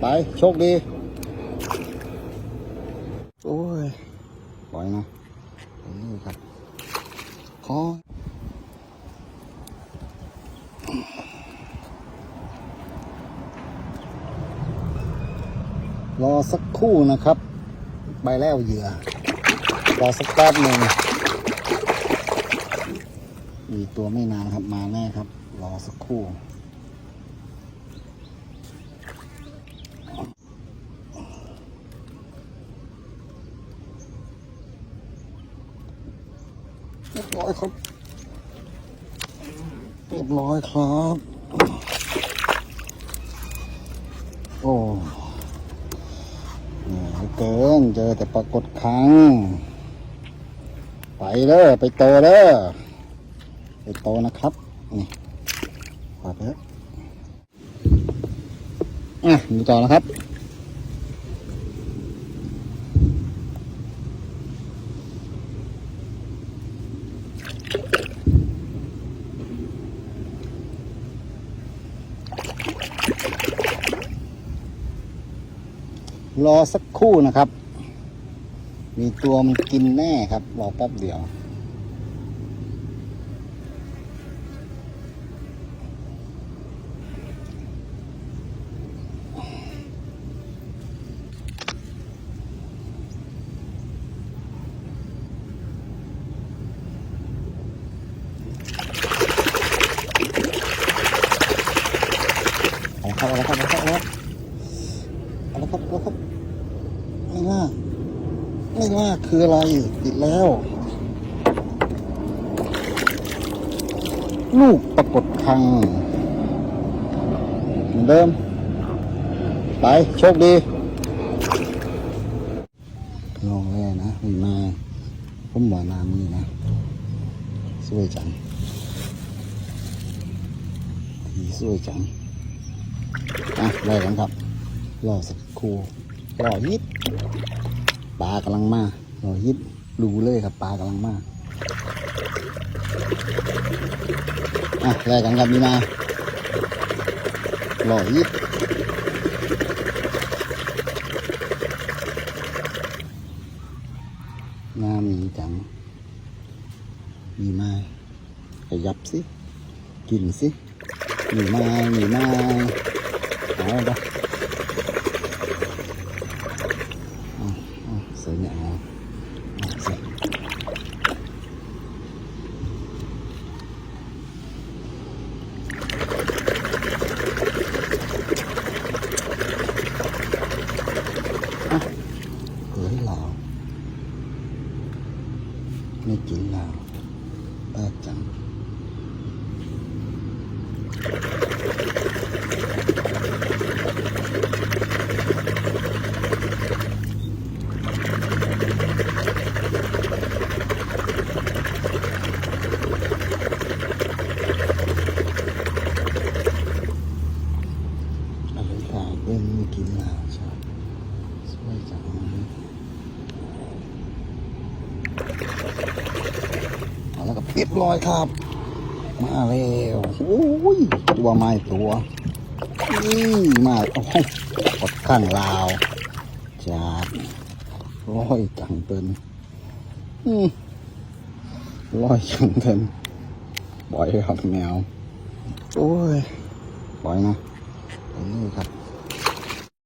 ไป โชคดี โอ้ย ปล่อยนะนี้ครับขอรอสักคู่นะครับใบแล้วเหยื่อ รอสักแป๊บหนึ่งมีตัวไม่นานครับมาแน่ครับ รอสักคู่ เรียบร้อยครับเรียบร้อยครับ โอ้เหนื่อยเกินเจอแต่ปรากฏครั้ง ไปเด้อไปโตเด้อไปโตนะครับนี่ปล่อยไปเถอะอะดูต่อนะครับ รอสักคู่นะครับ มีตัวมันกินแน่ครับ รอแป๊บเดียว เอาเข้าแล้วครับเอาเข้าแล้วเอาแล้ว ครับแล้วครับไม่ว่าไม่ว่าคืออะไรติดแล้ว ลูกปรากฏคังเหมือนเดิม ไป โชคดีลองแร่นะม่มาผมบ่อน้ำนี่นะ สวยจังทีสวยจังอะได้กันครับ รอสักครู่รอยิดปลากำลังมารอยิดรู้เลยครับปลากำลังมาอะแรกกันครับมีนารอยิดงามมีจังมีมาขยับสิ กินสิมีมามีมาเอาปะ สวยเนี่ยเอาเอาสิอะเฮ้ยเราไม่กินเราแปลกจัง อะไรกายเอ็มไม่กินลาวชอบสวยจังเอา แล้วก็เรียบร้อยครับ มาแล้วโอ้ยตัวไม้ตัวนี่มาโอ้กดข้างลาวจากร้อยจังเป็นร้อยจังเป็นบ่อยครับแมวโอ้ยปล่อยนะนี้ครับ